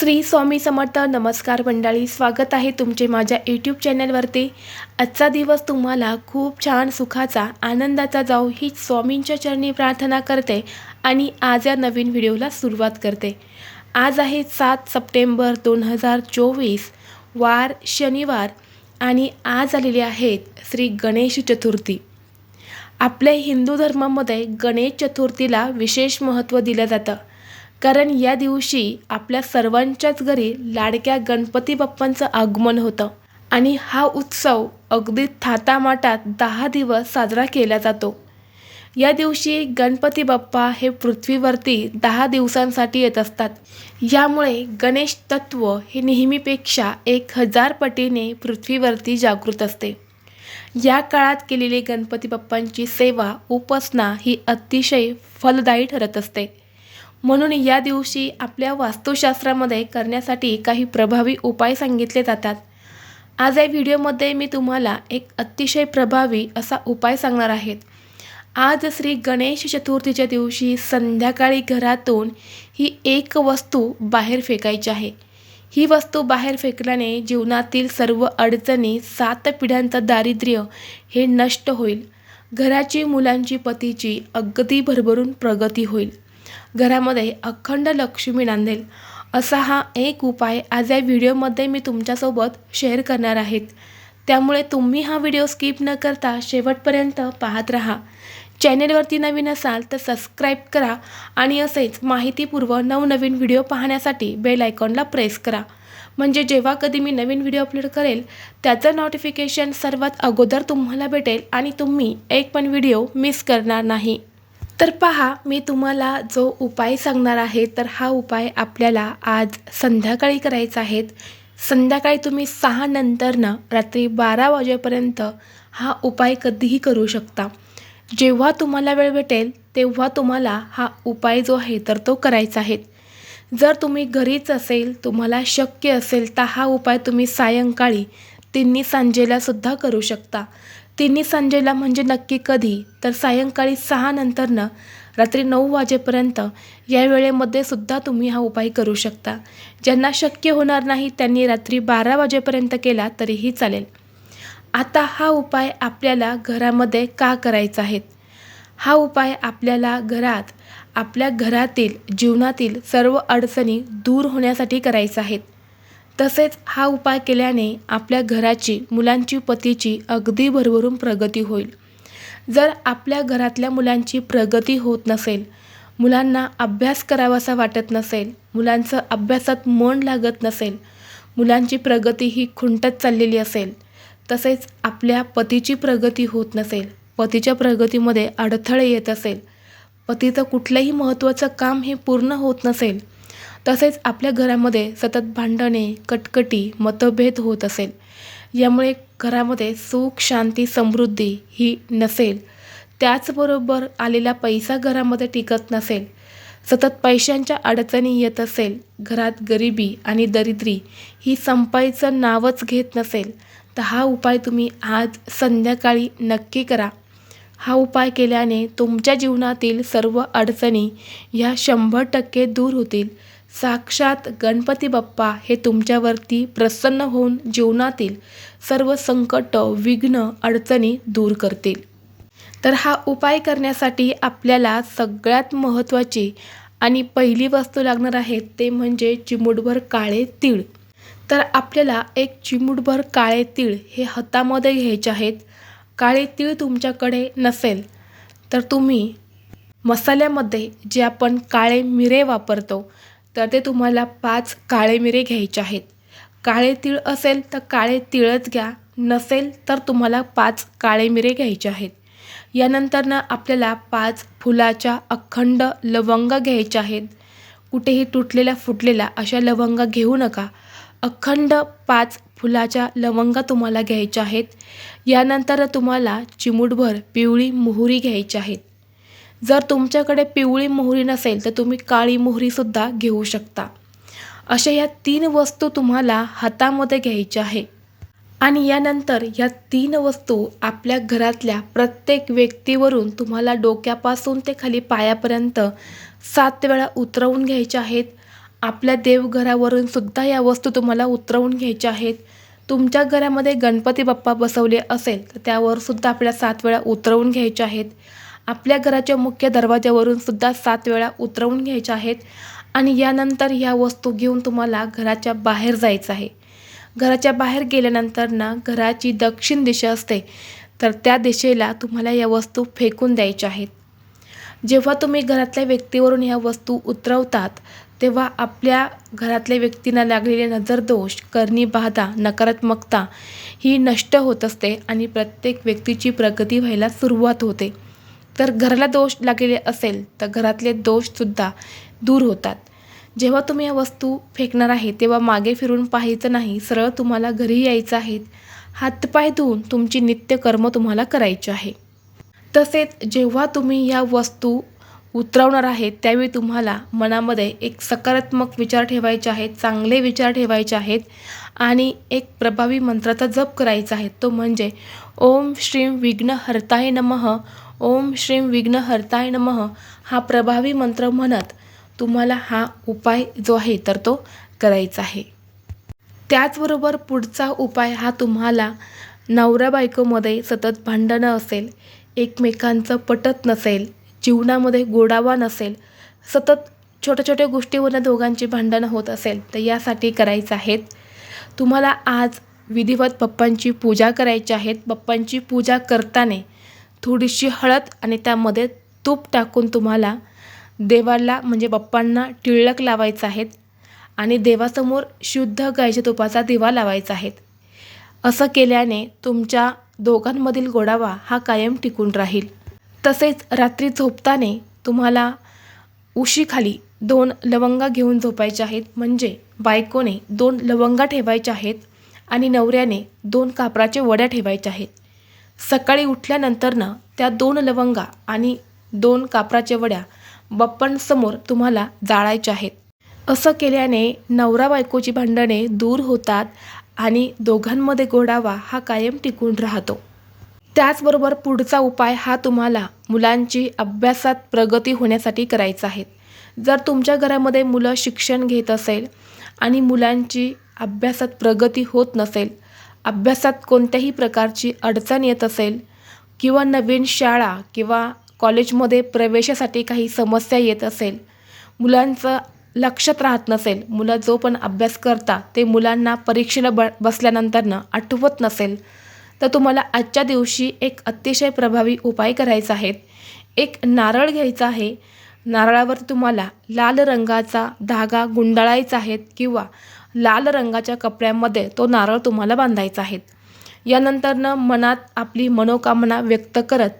श्री स्वामी समर्थ नमस्कार मंडळी स्वागत आहे तुमचे माझ्या यूट्यूब चॅनलवरती आजचा दिवस तुम्हाला खूप छान सुखाचा आनंदाचा जाऊ ही स्वामींच्या चरणी प्रार्थना करते आणि आज या नवीन व्हिडिओला सुरुवात करते. आज आहे सात सप्टेंबर दोन हजार चोवीस वार शनिवार आणि आज आलेले आहेत श्री गणेश चतुर्थी. आपल्या हिंदू धर्मामध्ये गणेश चतुर्थीला विशेष महत्त्व दिलं जातं. कारण या दिवशी आपल्या सर्वांच्याच घरी लाडक्या गणपती बाप्पांचं आगमन होतं. आणि हा उत्सव अगदी थाटामाटात दहा दिवस साजरा केला जातो. या दिवशी गणपती बाप्पा हे पृथ्वीवरती दहा दिवसांसाठी येत असतात. यामुळे गणेश तत्व हे नेहमीपेक्षा एक हजार पटीने पृथ्वीवरती जागृत असते. या काळात केलेली गणपती बाप्पांची सेवा उपासना ही अतिशय फलदायी ठरत असते. म्हणून या दिवशी आपल्या वास्तुशास्त्रामध्ये करण्यासाठी काही प्रभावी उपाय सांगितले जातात. आज या व्हिडिओमध्ये मी तुम्हाला एक अतिशय प्रभावी असा उपाय सांगणार आहेत आज श्री गणेश चतुर्थीच्या दिवशी संध्याकाळी घरातून ही एक वस्तू बाहेर फेकायची आहे. ही वस्तू बाहेर फेकल्याने जीवनातील सर्व अडचणी सात पिढ्यांचं दारिद्र्य हे नष्ट होईल. घराची मुलांची पतीची अगदी भरभरून प्रगती होईल. घरामध्ये अखंड लक्ष्मी नांदेल. असा हा एक उपाय आज या व्हिडिओमध्ये मी तुमच्यासोबत शेअर करणार आहेत. त्यामुळे तुम्ही हा व्हिडिओ स्किप न करता शेवटपर्यंत पाहत राहा. चॅनेलवरती नवीन असाल तर सबस्क्राईब करा आणि असेच माहितीपूर्व नवनवीन व्हिडिओ पाहण्यासाठी बेल आयकॉनला प्रेस करा. म्हणजे जेव्हा कधी मी नवीन व्हिडिओ अपलोड करेल त्याचं नोटिफिकेशन सर्वात अगोदर तुम्हाला भेटेल आणि तुम्ही एक पण व्हिडिओ मिस करणार नाही. तर पहा मी तुम्हाला जो उपाय सांगणार आहे तर हा उपाय आपल्याला आज संध्याकाळी करायचा आहे. संध्याकाळी तुम्ही सहा नंतरनं रात्री बारा वाजेपर्यंत हा उपाय कधीही करू शकता. जेव्हा तुम्हाला वेळ भेटेल तेव्हा तुम्हाला हा उपाय जो आहे तर तो करायचा आहे. जर तुम्ही घरीच असेल तुम्हाला शक्य असेल तर हा उपाय तुम्ही सायंकाळी तिन्ही सांजेलासुद्धा करू शकता. तिन्ही संजयला म्हणजे नक्की कधी? तर सायंकाळी सहा नंतरनं रात्री नऊ वाजेपर्यंत या वेळेमध्ये सुद्धा तुम्ही हा उपाय करू शकता. ज्यांना शक्य होणार नाही त्यांनी रात्री बारा वाजेपर्यंत केला तरीही चालेल. आता हा उपाय आपल्याला घरामध्ये का करायचा आहे? हा उपाय आपल्याला घरात आपल्या घरातील जीवनातील सर्व अडचणी दूर होण्यासाठी करायचा आहेत तसेच हा उपाय केल्याने आपल्या घराची मुलांची पतीची अगदी भरभरून प्रगती होईल. जर आपल्या घरातल्या मुलांची प्रगती होत नसेल मुलांना अभ्यास करावासा वाटत नसेल मुलांचं अभ्यासात मन लागत नसेल मुलांची प्रगती ही खुंटत चाललेली असेल तसेच आपल्या पतीची प्रगती होत नसेल पतीच्या प्रगतीमध्ये अडथळे येत असेल पतीचं कुठलंही महत्त्वाचं काम हे पूर्ण होत नसेल तसेच आपल्या घरामध्ये सतत भांडणे कटकटी मतभेद होत असेल. यामुळे घरामध्ये सुख शांती समृद्धी ही नसेल. त्याचबरोबर आलेला पैसा घरामध्ये टिकत नसेल. सतत पैशांच्या अडचणी येत असेल. घरात गरिबी आणि दरिद्री ही संपायचं नावच घेत नसेल. तर हा उपाय तुम्ही आज संध्याकाळी नक्की करा. हा उपाय केल्याने तुमच्या जीवनातील सर्व अडचणी ह्या शंभर टक्के दूर होतील. साक्षात गणपती बाप्पा हे तुमच्यावरती प्रसन्न होऊन जीवनातील सर्व संकट विघ्न अडचणी दूर करतील. तर हा उपाय करण्यासाठी आपल्याला सगळ्यात महत्त्वाची आणि पहिली वस्तू लागणार आहे ते म्हणजे चिमूटभर काळे तीळ. तर आपल्याला एक चिमूटभर काळे तीळ हे हातामध्ये घ्यायचे आहेत. काळे तीळ तुमच्याकडे नसेल तर तुम्ही मसाल्यामध्ये जे आपण काळे मिरे वापरतो तर ते तुम्हाला पाच काळे मिरे घ्यायचे आहेत. काळे तीळ असेल तर काळे तिळच घ्या. नसेल तर तुम्हाला पाच काळे मिरे घ्यायचे आहेत. यानंतरनं आपल्याला पाच फुलाच्या अखंड लवंगा घ्यायच्या आहेत. कुठेही तुटलेल्या फुटलेल्या अशा लवंगा घेऊ नका. अखंड पाच फुलाच्या लवंगा तुम्हाला घ्यायच्या आहेत. यानंतर तुम्हाला चिमूटभर पिवळी मोहरी घ्यायची आहेत. जर तुमच्याकडे पिवळी मोहरी नसेल तर तुम्ही काळी मोहरीसुद्धा घेऊ शकता. अशा या तीन वस्तू तुम्हाला हातामध्ये घ्यायच्या आहे. आणि यानंतर या तीन वस्तू आपल्या घरातल्या प्रत्येक व्यक्तीवरून तुम्हाला डोक्यापासून ते खाली पायापर्यंत सात वेळा उतरवून घ्यायच्या आहेत. आपल्या देवघरावरून सुद्धा या वस्तू तुम्हाला उतरवून घ्यायच्या आहेत. तुमच्या घरामध्ये गणपती बाप्पा बसवले असेल तर त्यावर सुद्धा आपल्या सात वेळा उतरवून घ्यायच्या आहेत. आपल्या घराच्या मुख्य दरवाज्यावरून सुद्धा सात वेळा उतरवून घ्यायच्या आहेत आणि यानंतर ह्या वस्तू घेऊन तुम्हाला घराच्या बाहेर जायचं आहे. घराच्या बाहेर गेल्यानंतर ना घराची दक्षिण दिशा असते तर त्या दिशेला तुम्हाला या वस्तू फेकून द्यायच्या आहेत. जेव्हा तुम्ही घरातल्या व्यक्तीवरून ह्या वस्तू उतरवतात तेव्हा आपल्या घरातल्या व्यक्तींना लागलेले नजरदोष करणी बाधा नकारात्मकता ही नष्ट होत असते आणि प्रत्येक व्यक्तीची प्रगती व्हायला सुरुवात होते. तर घराला दोष लागलेले असेल तर घरातले दोषसुद्धा दूर होतात. जेव्हा तुम्ही या वस्तू फेकणार आहे तेव्हा मागे फिरून पाहायचं नाही सरळ तुम्हाला घरी यायचं आहे. हातपाय धुवून तुमची नित्यकर्म तुम्हाला करायचे आहे. तसेच जेव्हा तुम्ही या वस्तू उतरवणार आहेत त्यावेळी तुम्हाला मनामध्ये एक सकारात्मक विचार ठेवायचे आहेत चांगले विचार ठेवायचे आहेत आणि एक प्रभावी मंत्राचा जप करायचा आहे. तो म्हणजे ओम श्रीम विघ्न हरताय नमः ओम श्रीम विघ्न हरताय नमः. हा प्रभावी मंत्र म्हणत तुम्हाला हा उपाय जो आहे तर तो करायचा आहे. त्याचबरोबर पुढचा उपाय हा तुम्हाला नवरा बायकोमध्ये सतत भांडणं असेल एकमेकांचं पटत नसेल जीवनामध्ये गोडावा नसेल सतत छोट्या छोट्या गोष्टीवरनं दोघांची भांडणं होत असेल तर यासाठी करायचं आहेत. तुम्हाला आज विधिवत बाप्पांची पूजा करायची आहेत बाप्पांची पूजा करताना थोडीशी हळद आणि त्यामध्ये तूप टाकून तुम्हाला देवाला म्हणजे बाप्पांना टिळक लावायचं आहेत आणि देवासमोर शुद्ध गायच्या तुपाचा दिवा लावायचा आहे असं केल्याने तुमच्या दोघांमधील गोडावा हा कायम टिकून राहील. तसेच रात्री झोपताना तुम्हाला उशीखाली दोन लवंगा घेऊन झोपायच्या आहेत म्हणजे बायकोने दोन लवंगा ठेवायच्या आहेत आणि नवऱ्याने दोन कापराचे वड्या ठेवायच्या आहेत. सकाळी उठल्यानंतरनं त्या दोन लवंगा आणि दोन कापराच्या वड्या बाप्पांसमोर तुम्हाला जाळायच्या आहेत. असं केल्याने नवरा बायकोची भांडणे दूर होतात आणि दोघांमध्ये गोडावा हा कायम टिकून राहतो. त्याचबरोबर पुढचा उपाय हा तुम्हाला मुलांची अभ्यासात प्रगती होण्यासाठी करायचा आहे. जर तुमच्या घरामध्ये मुलं शिक्षण घेत असेल आणि मुलांची अभ्यासात प्रगती होत नसेल अभ्यासात कोणत्याही प्रकारची अडचण येत असेल किंवा नवीन शाळा किंवा कॉलेजमध्ये प्रवेशासाठी काही समस्या येत असेल मुलांचं लक्षात राहत नसेल मुलं जो पण अभ्यास करता ते मुलांना परीक्षेला ब बसल्यानंतरनं आठवत नसेल तर तुम्हाला आजच्या दिवशी एक अतिशय प्रभावी उपाय करायचा आहे. एक नारळ घ्यायचा आहे. नारळावर तुम्हाला लाल रंगाचा धागा गुंडाळायचा आहे किंवा लाल रंगाच्या कपड्यामध्ये तो नारळ तुम्हाला बांधायचा आहे. यानंतरनं मनात आपली मनोकामना व्यक्त करत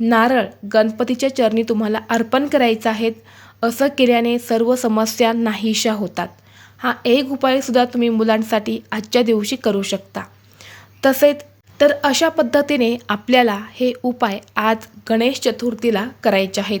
नारळ गणपतीच्या चरणी तुम्हाला अर्पण करायचं आहेत असं केल्याने सर्व समस्या नाहीशा होतात. हा एक उपायसुद्धा तुम्ही मुलांसाठी आजच्या दिवशी करू शकता. तसेच तर अशा पद्धतीने आपल्याला हे उपाय आज गणेश चतुर्थीला करायचे आहेत.